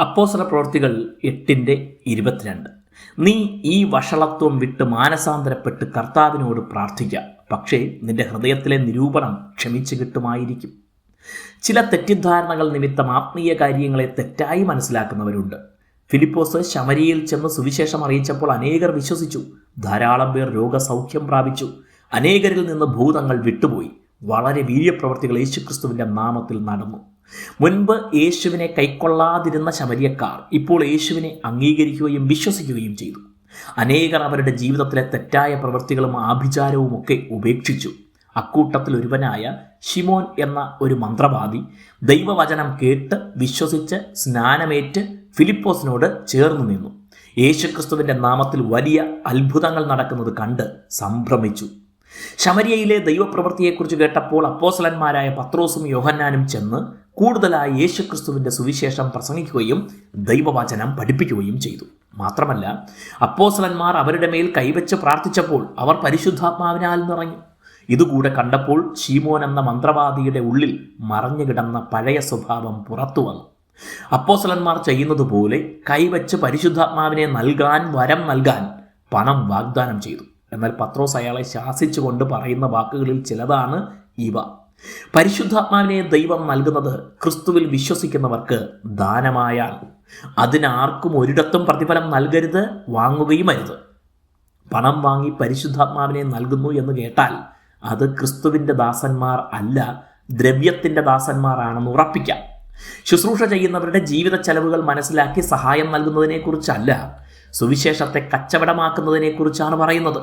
അപ്പോസല പ്രവർത്തികൾ എട്ടിന്റെ ഇരുപത്തിരണ്ട്. നീ ഈ വഷളത്വം വിട്ട് മാനസാന്തരപ്പെട്ട് കർത്താവിനോട് പ്രാർത്ഥിക്കുക പക്ഷേ നിന്റെ ഹൃദയത്തിലെ നിരൂപണം ക്ഷമിച്ചു കിട്ടുമായിരിക്കും. ചില തെറ്റിദ്ധാരണകൾ നിമിത്തം ആത്മീയ കാര്യങ്ങളെ തെറ്റായി മനസ്സിലാക്കുന്നവരുണ്ട്. ഫിലിപ്പോസ് ശമരിയിൽ ചെന്ന് സുവിശേഷം അറിയിച്ചപ്പോൾ അനേകർ വിശ്വസിച്ചു. ധാരാളം പേർ രോഗസൗഖ്യം പ്രാപിച്ചു. അനേകരിൽ നിന്ന് ഭൂതങ്ങൾ വിട്ടുപോയി. വളരെ വീര്യപ്രവർത്തികൾ യേശുക്രിസ്തുവിന്റെ നാമത്തിൽ നടന്നു. മുൻപ് യേശുവിനെ കൈക്കൊള്ളാതിരുന്ന ശമരിയക്കാർ ഇപ്പോൾ യേശുവിനെ അംഗീകരിക്കുകയും വിശ്വസിക്കുകയും ചെയ്തു. അനേകർ അവരുടെ ജീവിതത്തിലെ തെറ്റായ പ്രവൃത്തികളും ആഭിചാരവും ഒക്കെ ഉപേക്ഷിച്ചു. അക്കൂട്ടത്തിൽ ഒരുവനായ ഷിമോൻ എന്ന ഒരു മന്ത്രവാദി ദൈവവചനം കേട്ട് വിശ്വസിച്ച് സ്നാനമേറ്റ് ഫിലിപ്പോസിനോട് ചേർന്നു നിന്നു. യേശുക്രിസ്തുവിന്റെ നാമത്തിൽ വലിയ അത്ഭുതങ്ങൾ നടക്കുന്നത് കണ്ട് സംഭ്രമിച്ചു. ശമരിയയിലെ ദൈവപ്രവൃത്തിയെക്കുറിച്ച് കേട്ടപ്പോൾ അപ്പോസലന്മാരായ പത്രോസും യോഹന്നാനും ചെന്ന് കൂടുതലായി യേശുക്രിസ്തുവിന്റെ സുവിശേഷം പ്രസംഗിക്കുകയും ദൈവവചനം പഠിപ്പിക്കുകയും ചെയ്തു. മാത്രമല്ല അപ്പോസലന്മാർ അവരുടെ മേൽ കൈവച്ച് പ്രാർത്ഥിച്ചപ്പോൾ അവർ പരിശുദ്ധാത്മാവിനാൽ നിറഞ്ഞു. ഇതുകൂടെ കണ്ടപ്പോൾ ഷീമോൻ എന്ന മന്ത്രവാദിയുടെ ഉള്ളിൽ മറഞ്ഞു കിടന്ന പഴയ സ്വഭാവം പുറത്തു വന്നു. അപ്പോസലന്മാർ ചെയ്യുന്നത് പോലെ കൈവച്ച് പരിശുദ്ധാത്മാവിനെ നൽകാൻ വരം നൽകാൻ പണം വാഗ്ദാനം ചെയ്തു. എന്നാൽ പത്രോസ് അയാളെ ശാസിച്ചുകൊണ്ട് പറയുന്ന വാക്കുകളിൽ ചിലതാണ് ഇവ. പരിശുദ്ധാത്മാവിനെ ദൈവം നൽകുന്നത് ക്രിസ്തുവിൽ വിശ്വസിക്കുന്നവർക്ക് ദാനമായാണ് അതിനാർക്കും ഒരിടത്തും പ്രതിഫലം നൽകരുത് വാങ്ങുകയും അരുത്. പണം വാങ്ങി പരിശുദ്ധാത്മാവിനെ നൽകുന്നു എന്ന് കേട്ടാൽ അത് ക്രിസ്തുവിന്റെ ദാസന്മാർ അല്ല ദ്രവ്യത്തിന്റെ ദാസന്മാരാണെന്ന് ഉറപ്പിക്കാം. ശുശ്രൂഷ ചെയ്യുന്നവരുടെ ജീവിത ചെലവുകൾ മനസ്സിലാക്കി സഹായം നൽകുന്നതിനെക്കുറിച്ചല്ല സുവിശേഷത്തെ കച്ചവടമാക്കുന്നതിനെക്കുറിച്ചാണ് പറയുന്നത്.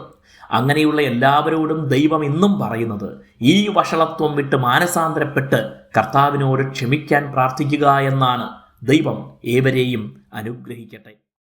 അങ്ങനെയുള്ള എല്ലാവരോടും ദൈവം ഇന്നും പറയുന്നത് ഈ വഷളത്വം വിട്ട് മാനസാന്തരപ്പെട്ട് കർത്താവിനോട് ക്ഷമിക്കാൻ പ്രാർത്ഥിക്കുക എന്നാണ് ദൈവം ഏവരെയും അനുഗ്രഹിക്കട്ടെ.